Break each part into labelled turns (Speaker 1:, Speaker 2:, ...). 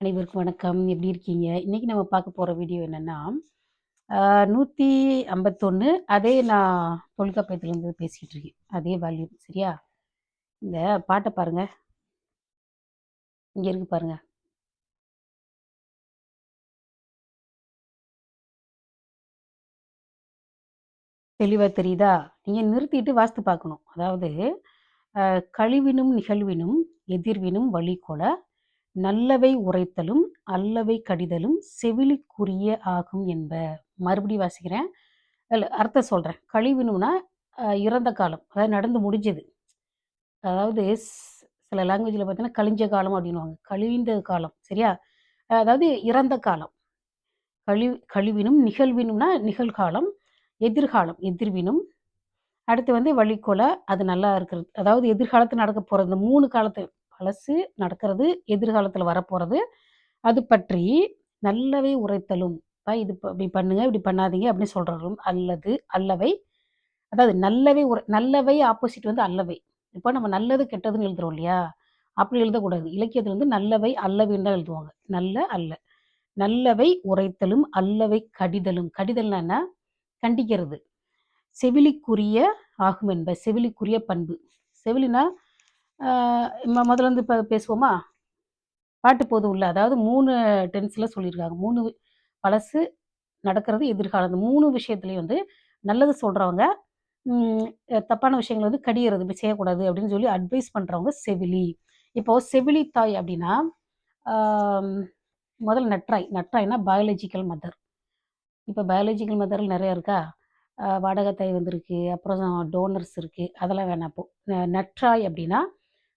Speaker 1: அனைவருக்கும் வணக்கம். எப்படி இருக்கீங்க? இன்னைக்கு நம்ம பார்க்க போகிற வீடியோ என்னென்னா நூற்றி ஐம்பத்தொன்று அதே நான் தொல்காப்பியத்திலருந்து பேசிக்கிட்டு இருக்கேன். அதே வால்யூம் சரியா? இந்த பாட்டை பாருங்க. இங்கே இருக்கு பாருங்க. தெளிவாக தெரியுதா? நீங்கள் நிறுத்திட்டு வாஸ்து பார்க்கணும். அதாவது கழிவினும் நிகழ்வினும் எதிர்வினும் வழிகொள நல்லவை உரைத்தலும் அல்லவை கடிதலும் செவிலிக்குரிய ஆகும் என்ப. மறுபடியும் வாசிக்கிறேன். இல்லை அர்த்தம் சொல்கிறேன் கழிவினும்னா இறந்த காலம். அதாவது நடந்து முடிஞ்சது. அதாவது சில லாங்குவேஜில் பார்த்தீங்கன்னா, கழிஞ்ச காலம் அப்படின்னுவாங்க. கழிந்த காலம். சரியா? அதாவது இறந்த காலம். கழி கழிவினும் நிகழ்வினும்னா நிகழ்காலம், எதிர்காலம் எதிர்வினும். அடுத்து வந்து வழிகொலை அது நல்லா இருக்கிறது. அதாவது எதிர்காலத்தில் நடக்க போகிறது இந்த 3 காலத்து அலசு நடக்கிறது, எதிர்காலத்தில் வரப்போகிறது அது பற்றி நல்லவை உரைத்தலும். இது இப்படி பண்ணுங்க, இப்படி பண்ணாதீங்க" அப்படின்னு சொல்கிறதும் அல்லது அல்லவை அதாவது நல்லவை உரை நல்லவை ஆப்போசிட் வந்து அல்லவை. இப்போ நம்ம நல்லது, கெட்டதுன்னு எழுதுறோம் இல்லையா? அப்படி எழுதக்கூடாது. இலக்கியத்தில் வந்து நல்லவை, அல்லவைன்னு தான் எழுதுவாங்க. நல்ல, அல்ல. நல்லவை உரைத்தலும், அல்லவை கடிதலும். கடிதல்னா கண்டிக்கிறது. செவிலிக்குரிய ஆகும் என்ப. செவிலிக்குரிய பண்பு. செவிலினா முதல்ல இருந்து இப்போ பேசுவோமா? பாட்டு போதும்ல. அதாவது மூணு டென்ஸில் சொல்லியிருக்காங்க. மூணு பழசு, நடக்கிறது, எதிர்காலம். மூணு விஷயத்துலேயும் வந்து நல்லது சொல்கிறவங்க தப்பான விஷயங்கள் வந்து கடியறது. இப்படி செய்யக்கூடாது அப்படின்னு சொல்லி அட்வைஸ் பண்ணுறவங்க செவிலி. இப்போ செவிலி தாய் அப்படின்னா, முதல் முதல்ல நற்றாய். நற்றாய்னா பயாலஜிக்கல் மதர். இப்போ பயாலஜிக்கல் மதர் நிறையா இருக்கா? வாடகை தாய் வந்திருக்கு. அப்புறம் டோனர்ஸ் இருக்குது அதெல்லாம் வேணாம் இப்போ. ந நற்றாய் அப்படின்னா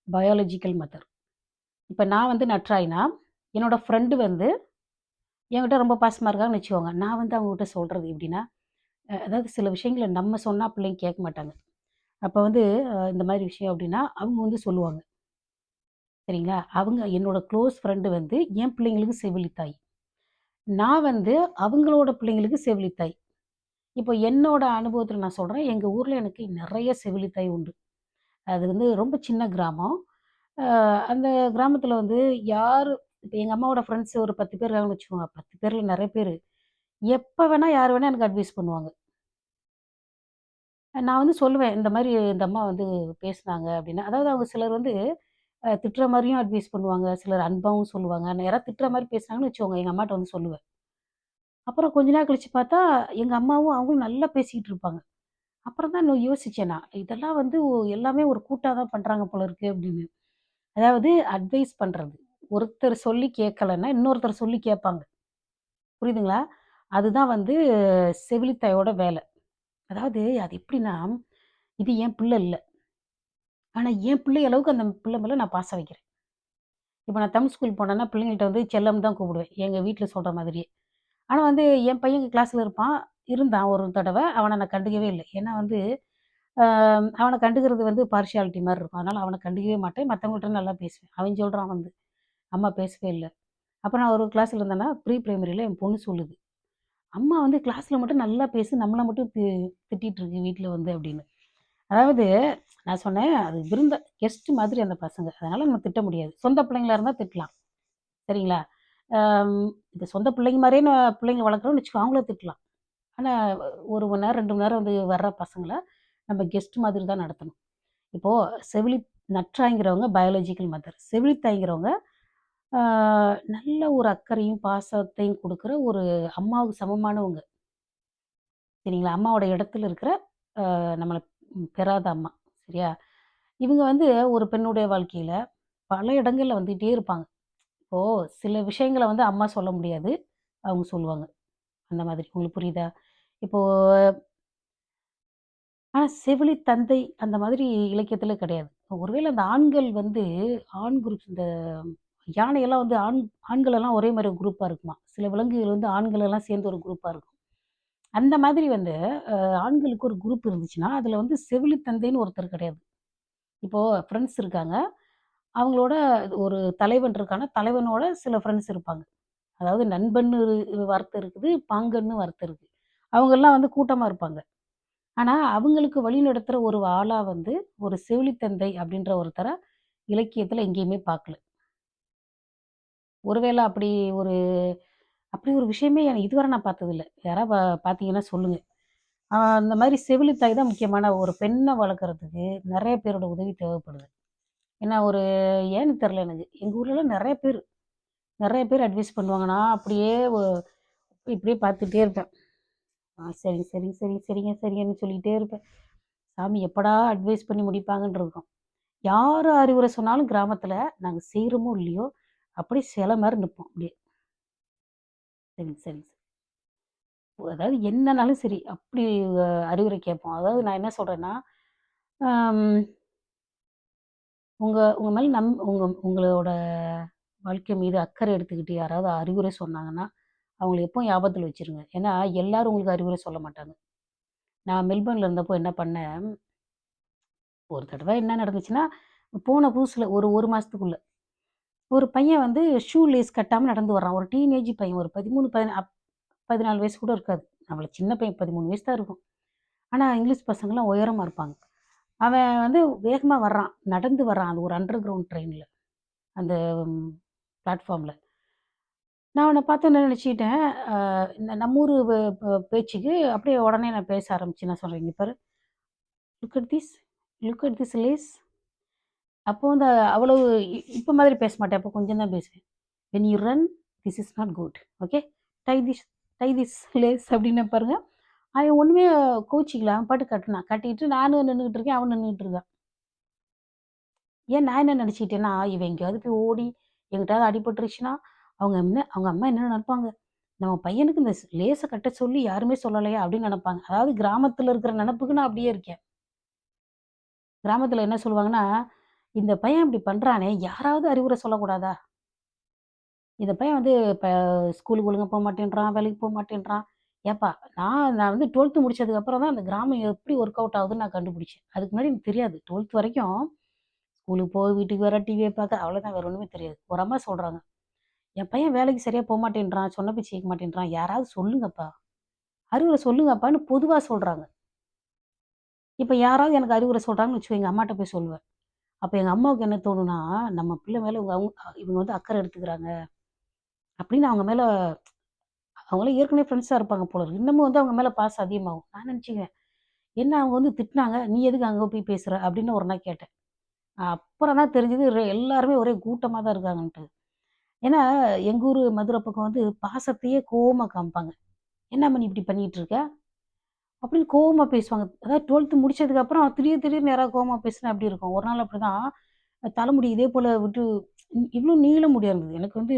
Speaker 1: பயாலஜிக்கல் மதர். இப்போ நான் வந்து நற்றாய்னா, என்னோடய ஃப்ரெண்டு வந்து என்கிட்ட ரொம்ப பாசமாக இருக்காங்கன்னு வச்சுக்கோங்க. நான் வந்து அவங்ககிட்ட சொல்கிறது எப்படின்னா, அதாவது சில விஷயங்கள நம்ம சொன்னால் பிள்ளைங்க கேட்க மாட்டாங்க. அப்போ வந்து இந்த மாதிரி விஷயம் அப்படின்னா, அவங்க வந்து சொல்லுவாங்க. சரிங்களா? அவங்க என்னோடய க்ளோஸ் ஃப்ரெண்டு வந்து என் பிள்ளைங்களுக்கு செவிலித்தாய் நான் வந்து அவங்களோட பிள்ளைங்களுக்கு செவிலித்தாய் இப்போ என்னோட அனுபவத்தில் நான் சொல்கிறேன் எங்கள் ஊரில் எனக்கு நிறைய செவிலித்தாய் உண்டு. அது வந்து ரொம்ப சின்ன கிராமம். அந்த கிராமத்தில் வந்து யார் இப்போ எங்கள் அம்மாவோட ஃப்ரெண்ட்ஸ் ஒரு 10 பேர் இருக்காங்கன்னு வச்சுக்கோங்க. பத்து பேரில் நிறைய பேர் எப்போ வேணால் யார் வேணால் எனக்கு அட்வைஸ் பண்ணுவாங்க. நான் வந்து சொல்லுவேன். இந்த மாதிரி இந்த அம்மா வந்து பேசுனாங்க அப்படின்னு. அதாவது அவங்க சிலர் வந்து திட்டுற மாதிரியும் அட்வைஸ் பண்ணுவாங்க. சிலர் அன்பாவும் சொல்லுவாங்க. நான் யாராவது திட்டுற மாதிரி பேசுனாங்கன்னு வச்சுக்கோங்க, எங்கள் அம்மாட்ட வந்து சொல்லுவேன். அப்புறம் கொஞ்ச நாள் கழிச்சு பார்த்தா, எங்கள் அம்மாவும் அவங்களும் நல்லா பேசிக்கிட்டு இருப்பாங்க. அப்புறம் தான் நான் யோசிச்சேன் நான். இதெல்லாம் வந்து ஒ எல்லாமே ஒரு கூட்டாக தான் பண்ணுறாங்க போல இருக்கு அப்படின்னு. அதாவது அட்வைஸ் பண்ணுறது ஒருத்தர் சொல்லி கேட்கலன்னா, இன்னொருத்தர் சொல்லி கேட்பாங்க. புரியுதுங்களா? அதுதான் வந்து செவிலித்தாயோட வேலை. அதாவது அது எப்படின்னா, இது என் பிள்ளை இல்லை ஆனால் என் பிள்ளை அளவுக்கு அந்த பிள்ளை மேலே நான் பாசம் வைக்கிறேன். இப்போ நான் தமிழ் ஸ்கூல் போனேன்னா, பிள்ளைங்கள்ட்ட வந்து செல்லம் தான் கூப்பிடுவேன். எங்கள் வீட்டில் சொல்கிற மாதிரியே. ஆனால் வந்து என் பையன் கிளாஸில் இருப்பான். இருந்தான் ஒரு தடவை அவனை நான் கண்டுக்கவே இல்லை ஏன்னா வந்து அவனை கண்டுக்கிறது வந்து பார்ஷியாலிட்டி மாதிரி இருக்கும். அதனால் அவனை கண்டுக்கவே மாட்டேன். மற்றவங்கள்ட்ட நல்லா பேசுவேன். அவன் சொல்கிறான் வந்து, "அம்மா பேசவே இல்லை அப்போ நான் ஒரு கிளாஸில் இருந்தேன்னா, ப்ரீ ப்ரைமரியில் என் பொண்ணு சொல்லுது. "அம்மா வந்து கிளாஸில் மட்டும் நல்லா பேசு, நம்மளை மட்டும் தி திட்டிகிட்ருக்கு வீட்டில் வந்து" அப்படின்னு. அதாவது நான் சொன்னேன், "அது விருந்த கெஸ்ட் மாதிரி அந்த பசங்க. அதனால் நம்ம திட்ட முடியாது. சொந்த பிள்ளைங்களா இருந்தால் திட்டலாம். சரிங்களா? இந்த சொந்த பிள்ளைங்க மாதிரியே நான் பிள்ளைங்கள வளர்க்குறோம்னு வச்சுக்கோ, அவங்கள திட்டலாம். ஆனால் ஒரு மணி நேரம், ரெண்டு மணி நேரம் வந்து வர்ற பசங்களை நம்ம கெஸ்ட் மாதிரி தான் நடத்தணும்." இப்போது செவிலி நற்றாங்கிறவங்க பயாலஜிக்கல் மதர். செவிலித்தாய்ங்கிறவங்க நல்ல ஒரு அக்கறையும், பாசத்தையும் கொடுக்குற ஒரு அம்மாவுக்கு சமமானவங்க. சரிங்களா? அம்மாவோட இடத்துல இருக்கிற நம்மளை பெறாத அம்மா. சரியா? இவங்க வந்து ஒரு பெண்ணுடைய வாழ்க்கையில் பல இடங்கள்ல வந்துக்கிட்டே இருப்பாங்க. இப்போது சில விஷயங்கள வந்து அம்மா சொல்ல முடியாது. அவங்க சொல்லுவாங்க. அந்த மாதிரி. உங்களுக்கு புரியுதா? இப்போ ஆனா செவிலி தந்தை அந்த மாதிரி இலக்கியத்துல கிடையாது. ஒருவேளை அந்த ஆண்கள் வந்து ஆண் குரூப் இந்த யானையெல்லாம் வந்து ஆண் ஆண்கள் எல்லாம் ஒரே மாதிரி குரூப்பா இருக்குமா சில விலங்குகள் வந்து ஆண்கள் எல்லாம் சேர்ந்து ஒரு குரூப்பா இருக்கும். அந்த மாதிரி வந்து ஆண்களுக்கு ஒரு குரூப் இருந்துச்சுன்னா, அதுல வந்து செவிலி தந்தைன்னு ஒருத்தர் கிடையாது. இப்போது ஃப்ரெண்ட்ஸ் இருக்காங்க. அவங்களோட ஒரு தலைவன் இருக்கான தலைவனோட சில ஃப்ரெண்ட்ஸ் இருப்பாங்க. அதாவது நண்பன்னு ஒரு வார்த்தை இருக்குது, பாங்கன்னு வார்த்தை இருக்கு. அவங்கெல்லாம் வந்து கூட்டமாக இருப்பாங்க. ஆனால் அவங்களுக்கு வழிநடத்துற ஒரு ஆளாக வந்து ஒரு செவிலித்தந்தை அப்படின்ற ஒருத்தரை இலக்கியத்தில் எங்கேயுமே பார்க்கல. ஒருவேளை அப்படி ஒரு அப்படி ஒரு விஷயமே எனக்கு இதுவரை நான் பார்த்ததில்ல. யாராவது பா பார்த்தீங்கன்னா சொல்லுங்க. அந்த மாதிரி செவிலித்தாய் தான் முக்கியமான ஒரு பெண்ணை வளர்க்குறதுக்கு நிறைய பேரோட உதவி தேவைப்படுது. ஏன்னா ஒரு ஏன்னு தெரில எனக்கு. எங்கள் ஊர்லலாம் நிறைய பேர் நிறைய பேர் அட்வைஸ் பண்ணுவாங்க. நான் அப்படியே இப்படியே பார்த்துட்டே இருப்பேன். ஆ சரிங்க, சரிங்க, சரிங்க, சரிங்க, சரிங்கன்னு சொல்லிகிட்டே இருப்பேன். சாமி எப்படா அட்வைஸ் பண்ணி முடிப்பாங்கன்னு இருக்கோம் யார் அறிவுரை சொன்னாலும் கிராமத்தில் நாங்கள் செய்கிறோமோ இல்லையோ, அப்படியே சில மாதிரி நிற்போம் அப்படியே. சரிங்க, சரிங்க. சார் அதாவது என்னனாலும் சரி, அப்படி அறிவுரை கேட்போம். அதாவது நான் என்ன சொல்கிறேன்னா உங்கள் உங்கள் மேலே நம் உங்கள் உங்களோட வாழ்க்கை மீது அக்கறை எடுத்துக்கிட்டு யாராவது அறிவுரை சொன்னாங்கன்னா, அவங்கள எப்போ ஞாபகத்தில் வச்சுருங்க. ஏன்னா, எல்லாரும் உங்களுக்கு அறிவுரை சொல்ல மாட்டாங்க. நான் மெல்பர்னில் இருந்தப்போ என்ன பண்ணேன், ஒரு தடவை என்ன நடந்துச்சுன்னா, போன புதுசில் ஒரு ஒரு மாதத்துக்குள்ளே ஒரு பையன் வந்து ஷூ லேஸ் கட்டாமல் நடந்து வர்றான். ஒரு டீனேஜ் பையன். ஒரு பதிமூணு பதினா பதினாலு வயசு கூட இருக்காது. அவ்வளோ சின்ன பையன் 13 வயசு தான் இருக்கும். ஆனால் இங்கிலீஷ் பசங்களாம் உயரமாக இருப்பாங்க. அவன் வந்து வேகமாக வர்றான். நடந்து வர்றான். அது ஒரு அண்டர் கிரவுண்ட் ட்ரெயினில் அந்த பிளாட்ஃபார்மில் நான் அவனை பார்த்து என்ன நினச்சிக்கிட்டேன் இந்த நம்ம ஊர் பேச்சுக்கு அப்படியே உடனே நான் பேச ஆரம்பிச்சு நான் சொல்கிறேன் "இங்க பாரு, look at this, look at this lace." அப்போ வந்து அவ்வளவு இ மாதிரி பேச மாட்டேன். அப்போ கொஞ்சம் தான் பேசுவேன். "When you run, this is not good. Okay. Tie this tie this lace." அப்படின்னு பாருங்கள் அவன் ஒன்றுமே கோவிச்சுக்கல. அவன் பாட்டுக்கு கட்டிக்கிட்டு கட்டிட்டு நானும் நின்றுக்கிட்டு இருக்கேன். அவன் நின்றுக்கிட்டு இருக்கான். ஏன் நான் என்ன நினச்சிக்கிட்டேன்னா இவன் எங்கேயாவது போய் ஓடி எங்கிட்டாவது அடிபட்டுருச்சுன்னா, அவங்க என்ன அவங்க அம்மா என்ன நினைப்பாங்க நம்ம பையனுக்கு இந்த லேசை கட்ட சொல்லி யாருமே சொல்லலையா? அப்படின்னு நினைப்பாங்க அதாவது கிராமத்தில் இருக்கிற நினப்புக்கு நான் அப்படியே இருக்கேன். கிராமத்தில் என்ன சொல்லுவாங்கன்னா, "இந்த பையன் இப்படி பண்ணுறானே யாராவது அறிவுரை சொல்லக்கூடாதா? இந்த பையன் வந்து இப்போ ஸ்கூலுக்கு ஒழுங்காக போக மாட்டேன்றான் வேலைக்கு போக மாட்டேன்றான் ஏப்பா நான் நான் வந்து டுவெல்த்து முடிச்சதுக்கப்புறம் தான் அந்த கிராமம் எப்படி ஒர்க் அவுட் ஆகுதுன்னு நான் கண்டுபிடிச்சேன். அதுக்கு முன்னாடி எனக்கு தெரியாது. 12த் வரைக்கும் ஸ்கூலுக்கு போக, வீட்டுக்கு வர, டிவியை பார்க்க அவ்வளோதான். வேறு ஒன்றுமே தெரியாது. ஒரு அம்மா சொல்கிறாங்க "என் பையன் வேலைக்கு சரியாக போக மாட்டேன்றான் சொன்ன பேச்சு கேட்க மாட்டேன்றான். யாராவது சொல்லுங்கப்பா. அறிவுரை சொல்லுங்கப்பான்னு" பொதுவாக சொல்கிறாங்க இப்போ யாராவது எனக்கு அறிவுரை சொல்கிறாங்கன்னு வச்சுக்கோ, எங்கள் அம்மாட்ட போய் சொல்லுவேன். அப்போ எங்கள் அம்மாவுக்கு என்ன தோணுன்னா நம்ம பிள்ளை மேலே இவங்க அவங்க இவங்க வந்து அக்கறை எடுத்துக்கிறாங்க. அப்படின்னு அவங்க மேலே அவங்களாம் ஏற்கனவே ஃப்ரெண்ட்ஸாக இருப்பாங்க போல இன்னமும் வந்து அவங்க மேலே பாசம் அதிகமாகும். நான் நினச்சிக்கிறேன் "என்ன அவங்க வந்து திட்டினாங்க நீ எதுக்கு அங்கே போய் பேசுகிற அப்படின்னு ஒரு நாள் கேட்டேன். அப்புறம் தான் தெரிஞ்சது எல்லாருமே ஒரே கூட்டமாக தான் இருக்காங்கன்ட்டு. ஏன்னா, எங்கள் ஊர் மதுரை பக்கம் வந்து பாசத்தையே கோவமாக காமிப்பாங்க. என்ன பண்ணி இப்படி பண்ணிகிட்டு இருக்க?" அப்படின்னு கோவமாக பேசுவாங்க. அதாவது 12த் முடிச்சதுக்கப்புறம் திடீர் திடீர்னு யாராவது கோவமாக பேசினா அப்படி இருக்கும்? ஒரு நாள் அப்படிதான் தலைமுடி இதே போல் விட்டு இவ்வளோ நீள முடியாக இருந்தது. எனக்கு வந்து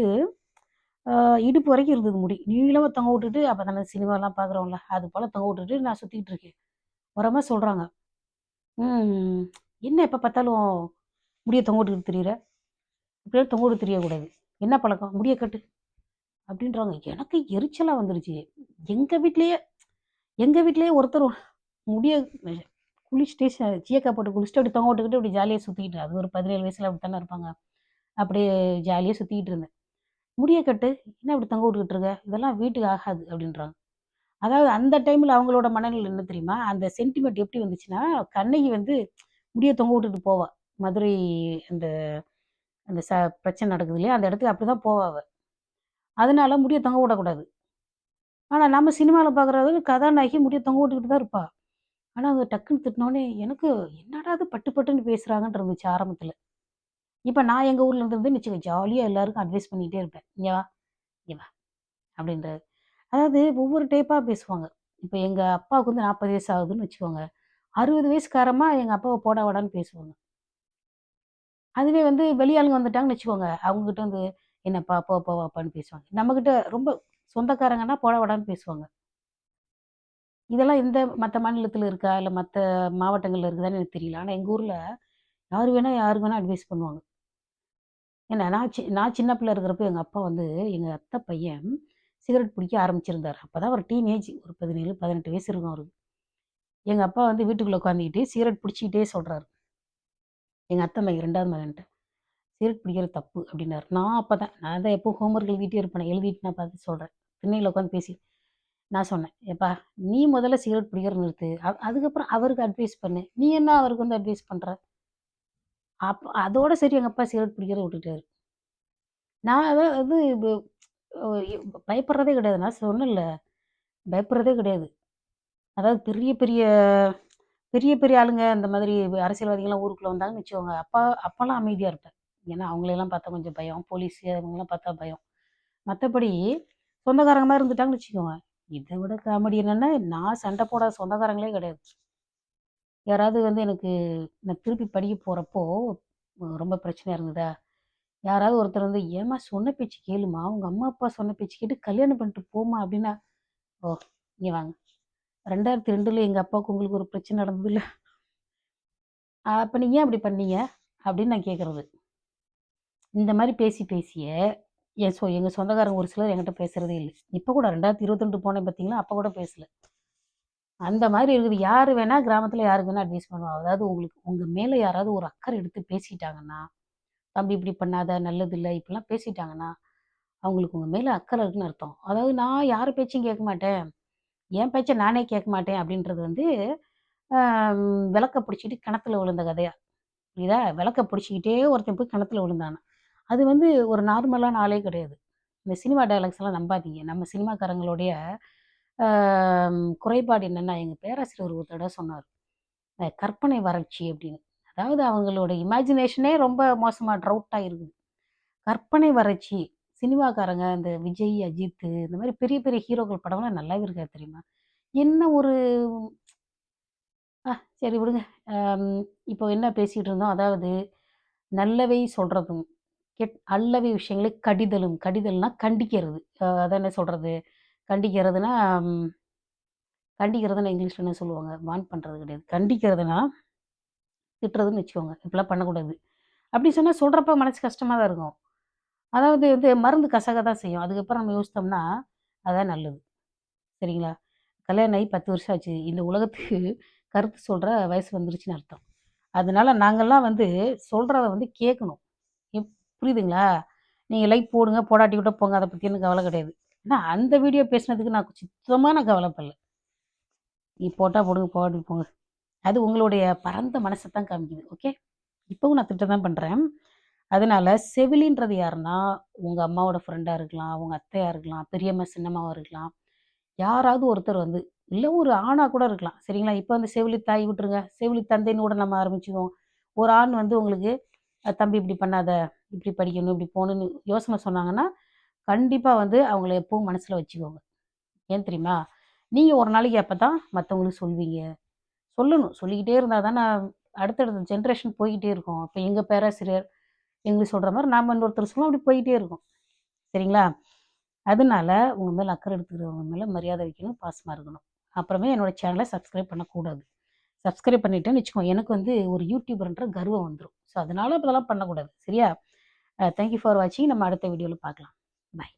Speaker 1: இடுப்பு வரைக்கும் இருந்தது முடி. நீளமாக தொங்க விட்டுட்டு அப்போ தானே சினிமாலாம் பார்க்குறோம்ல, அது போல் தொங்க விட்டுட்டு நான் சுற்றிக்கிட்டு இருக்கேன். உரமாக சொல்கிறாங்க என்ன எப்போ பார்த்தாலும் முடிய தொங்க விட்டுக்கிட்டு திரியிற? தொங்கோட்டு தெரியக்கூடாது திரியக்கூடாது. என்ன பழக்கம்? முடிய கட்டு." அப்படின்றாங்க. எனக்கு எரிச்சலாக வந்துருச்சு. எங்கள் வீட்லேயே எங்கள் வீட்லேயே ஒருத்தர் முடிய குளிச்சுட்டு சீக்கா சீயக்கா போட்டு குளிச்சுட்டு அப்படி தொங்க விட்டுக்கிட்டு அப்படி ஜாலியாக சுற்றிக்கிட்டு அது ஒரு பதினேழு வயசில் அப்படி தானே இருப்பாங்க. அப்படியே ஜாலியாக சுற்றிக்கிட்டு இருந்தேன். "முடிய கட்டு. என்ன இப்படி தொங்க விட்டுக்கிட்டு இருக்க? இதெல்லாம் வீட்டுக்கு ஆகாது." அப்படின்றாங்க. அதாவது அந்த டைமில் அவங்களோட மனநிலை என்ன தெரியுமா? அந்த சென்டிமெண்ட் எப்படி வந்துச்சுன்னா, கண்ணகி வந்து முடியை தொங்க விட்டுட்டு போவா. மதுரை அந்த அந்த ச பிரச்சனை நடக்குது இல்லையா? அந்த இடத்துக்கு அப்படி தான் போவாவ அதனால முடிய தொங்க விடக்கூடாது. ஆனால் நம்ம சினிமாவில் பார்க்குறது கதாநாயகி முடிய தொங்க விட்டுக்கிட்டு தான் இருப்பா. ஆனால் அவங்க டக்குன்னு திட்டினோடனே எனக்கு என்னடா இது பட்டு பட்டுன்னு பேசுகிறாங்கன்னு இருந்துச்சு ஆரம்பத்தில் இப்போ நான் எங்கள் ஊரில் இருந்து நிச்சயம் ஜாலியாக எல்லாருக்கும் அட்வைஸ் பண்ணிகிட்டே இருப்பேன். இங்கே வா, இங்கே வா" அப்படின்றது. அதாவது ஒவ்வொரு டைப்பாக பேசுவாங்க. இப்போ எங்கள் அப்பாவுக்கு வந்து 40 வயசு ஆகுதுன்னு வச்சுக்கோங்க. அறுபது வயசுக்காரமா எங்கள் அப்பாவை போடா வாடான்னு பேசுவாங்க. அதுவே வந்து வெளியாளுங்க வந்துட்டாங்கன்னு வச்சுக்கோங்க, அவங்ககிட்ட வந்து "என்னப்பா போ போ வாப்பான்னு" பேசுவாங்க. நம்மக்கிட்ட ரொம்ப சொந்தக்காரங்கன்னா போட வாடான்னு பேசுவாங்க. இதெல்லாம் எந்த மற்ற மாநிலத்தில் இருக்கா? இல்லை மற்ற மாவட்டங்களில் இருக்குதான்னு எனக்கு தெரியல. ஆனால் எங்கள் ஊரில் யார் வேணால் யாருக்கு வேணால் அட்வைஸ் பண்ணுவாங்க. ஏன்னா நான் சி நான் சின்ன பிள்ளை இருக்கிறப்ப எங்கள் அப்பா வந்து எங்கள் அத்தை பையன் சிகரெட் பிடிக்க ஆரம்பிச்சிருந்தார் அப்போ தான் ஒரு டீனேஜ் ஒரு 17, 18 வயசு இருக்கும் அவருக்கு. எங்கள் அப்பா வந்து வீட்டுக்குள்ள உட்காந்துக்கிட்டே சிகரெட் பிடிச்சிக்கிட்டே சொல்கிறாரு எங்கள் அத்தை மகன் ரெண்டாவது மகன்ட்டு "சிகரெட் பிடிக்கிறது தப்பு" அப்படின்னாரு. நான் அப்போ தான் நான் தான் எப்போ ஹோம்ஒர்க் எழுதிட்டே இருப்பேன் எழுதிட்டு நான் பார்த்து சொல்கிறேன் திண்ணையில் உட்காந்து பேசி நான் சொன்னேன், "எப்பா நீ முதல்ல சிகரெட் பிடிக்கிறத நிறுத்து. அதுக்கப்புறம் அவருக்கு அட்வைஸ் பண்ணு. நீ என்ன அவருக்கு வந்து அட்வைஸ் பண்ணுற அப்போ அதோட சரி எங்கள் அப்பா சிகரெட் பிடிக்கிறத விட்டுட்டாரு. நான் அதாவது பயப்படுறதே கிடையாது. நான் சொன்னேன்ல, பயப்படுறதே கிடையாது. அதாவது பெரிய பெரிய பெரிய பெரிய ஆளுங்க அந்த மாதிரி அரசியல்வாதிகள்லாம் ஊருக்குள்ளே வந்தாங்கன்னு வச்சுக்கோங்க, அப்போ அப்போல்லாம் அமைதியாக இருப்பேன். ஏன்னா அவங்களெல்லாம் பார்த்தா கொஞ்சம் பயம். போலீஸு அவங்களாம் பார்த்தா பயம். மற்றபடி சொந்தக்காரங்க மாதிரி இருந்துட்டாங்கன்னு வச்சுக்கோங்க, இதை விட காமெடி என்னென்னா நான் சண்டை போடாத சொந்தக்காரங்களே கிடையாது. யாராவது வந்து எனக்கு நான் திருப்பி படிக்க போகிறப்போ ரொம்ப பிரச்சனையாக இருந்ததா, யாராவது ஒருத்தர் வந்து, "ஏம்மா சொன்ன பேச்சு கேளுமா உங்கள் அம்மா, அப்பா சொன்ன பேச்சு கேட்டு கல்யாணம் பண்ணிட்டு போமா அப்படின்னா, "ஓ! நீ வாங்க. ரெண்டாயிரத்து ரெண்டில் எங்கள் அப்பாவுக்கு உங்களுக்கு ஒரு பிரச்சனை நடந்ததுல்ல. அப்போ நீங்கள் ஏன் அப்படி பண்ணீங்க?" அப்படின்னு நான் கேட்குறது இந்த மாதிரி பேசி பேசிய என் சொ எங்கள் சொந்தக்காரங்க ஒரு சிலர் என்கிட்ட பேசுறதே இல்லை இப்போ கூட 2022 போனேன் பார்த்தீங்களா, அப்போ கூட பேசல. அந்த மாதிரி இருக்குது. யார் வேணால் கிராமத்தில் யாருக்கு வேணால் அட்வைஸ் பண்ணுவாங்க. அதாவது உங்களுக்கு உங்கள் மேலே யாராவது ஒரு அக்கறை எடுத்து பேசிட்டாங்கன்னா, "தம்பி இப்படி பண்ணாத, நல்லதில்ல" இப்படிலாம் பேசிட்டாங்கன்னா, அவங்களுக்கு உங்கள் மேலே அக்கறை இருக்குன்னு அர்த்தம். அதாவது நான் யார் பேச்சையும் கேட்க மாட்டேன். என் பேச்ச நானே கேட்க மாட்டேன் அப்படின்றது வந்து, விளக்க பிடிச்சிட்டு கிணத்துல விழுந்த கதையா. புரியுதா? விளக்க பிடிச்சிக்கிட்டே ஒருத்தன் போய் கிணத்துல விழுந்தானா அது வந்து ஒரு நார்மலான ஆளே கிடையாது. இந்த சினிமா டயலாக்ஸ்லாம் நம்பாதீங்க. நம்ம சினிமாக்காரங்களுடைய குறைபாடு என்னன்னா, எங்கள் பேராசிரியர் ஒரு தடவை சொன்னார் கற்பனை வறட்சி அப்படின்னு. அதாவது அவங்களோட இமேஜினேஷனே ரொம்ப மோசமாக ட்ரவுட்டாக இருக்குது. கற்பனை வறட்சி. சினிமாக்காரங்க இந்த விஜய், அஜித் இந்த மாதிரி பெரிய பெரிய ஹீரோக்கள் படம்லாம் நல்லாவே இருக்காது தெரியுமா? என்ன ஒரு ஆ சரி விடுங்க. இப்போ என்ன பேசிகிட்டு இருந்தோம்? அதாவது நல்லவை சொல்கிறதும் கெட் அல்லவை விஷயங்களை கடிதலும். கடிதல்னா கண்டிக்கிறது. அதை அதான் என்ன சொல்கிறது கண்டிக்கிறதுனா, கண்டிக்கிறதுனா இங்கிலீஷில் என்ன சொல்லுவாங்க? வான் பண்ணுறது கிடையாது. கண்டிக்கிறதுனா, திட்டுறதுன்னு வச்சுக்கோங்க. இப்படிலாம் பண்ணக்கூடாது. அப்படி சொன்னால் சொல்கிறப்ப மனசு கஷ்டமாக தான் இருக்கும். அதாவது வந்து மருந்து கசக தான் செய்யும். அதுக்கப்புறம் நம்ம யோசித்தோம்னா, அதான் நல்லது. சரிங்களா? கல்யாணம் ஆகி 10 வருஷம் ஆச்சு. இந்த உலகத்துக்கு கருத்து சொல்கிற வயசு வந்துருச்சுன்னு அர்த்தம். அதனால நாங்கள்லாம் வந்து சொல்கிறத வந்து கேட்கணும். புரியுதுங்களா? நீங்கள் லைக் போடுங்க, போடாட்டி கூட போங்க. அதை பற்றி எனக்கு கவலை கிடையாது. ஏன்னா அந்த வீடியோ பேசினதுக்கு நான் சுத்தமாக நான் கவலைப்படல. நீ போட்டால் போடுங்க, போடாட்டி போங்க. அது உங்களுடைய பரந்த மனசை தான் காமிக்குது. ஓகே? இப்போவும் நான் திட்டம் தான் பண்ணுறேன் அதனால செவிலின்றது யாருன்னா, உங்க அம்மாவோட ஃப்ரெண்டா இருக்கலாம், உங்க அத்தையா இருக்கலாம், பெரியம்மா, சின்னம்மாவா இருக்கலாம். யாராவது ஒருத்தர் வந்து இல்லை ஒரு ஆணா கூட இருக்கலாம். சரிங்களா? இப்போ வந்து செவிலி தாய் விட்டுருங்க. செவிலி தந்தைன்னு கூட நம்ம ஆரம்பிச்சுக்குவோம். ஒரு ஆண் வந்து உங்களுக்கு "தம்பி இப்படி பண்ணாத, இப்படி படிக்கணும், இப்படி போகணும்னு யோசனை சொன்னாங்கன்னா, கண்டிப்பாக வந்து அவங்கள எப்பவும் மனசில் வச்சுக்கோங்க. ஏன் தெரியுமா? நீங்கள் ஒரு நாளைக்கு அப்போ தான் மற்றவங்களுக்கு சொல்வீங்க. சொல்லணும். சொல்லிக்கிட்டே இருந்தால் தான் நான் அடுத்தடுத்த ஜென்ரேஷன் போய்கிட்டே இருக்கும். இப்போ எங்கள் பேராசிரியர் எங்களுக்கு சொல்கிற மாதிரி நாம் இன்னொருத்தர் சொல்லுவோம். அப்படி போயிட்டே இருக்கும். சரிங்களா? அதனால உங்கள் மேலே அக்கறை எடுத்துக்கிறவங்க மேலே மரியாதை வைக்கணும், பாசமாக இருக்கணும். அப்புறமே என்னோட சேனலை சப்ஸ்கிரைப் பண்ணக்கூடாது. சப்ஸ்கிரைப் பண்ணிட்டேன்னு வச்சுக்கோங்க, எனக்கு வந்து ஒரு யூடியூபர்ன்ற கர்வம் வந்துடும் ஸோ அதனால இப்போதெல்லாம் பண்ணக்கூடாது. சரியா? தேங்க்யூ தேங்க் யூ ஃபார் வாட்சிங். நம்ம அடுத்த வீடியோவில் பார்க்கலாம். பாய்.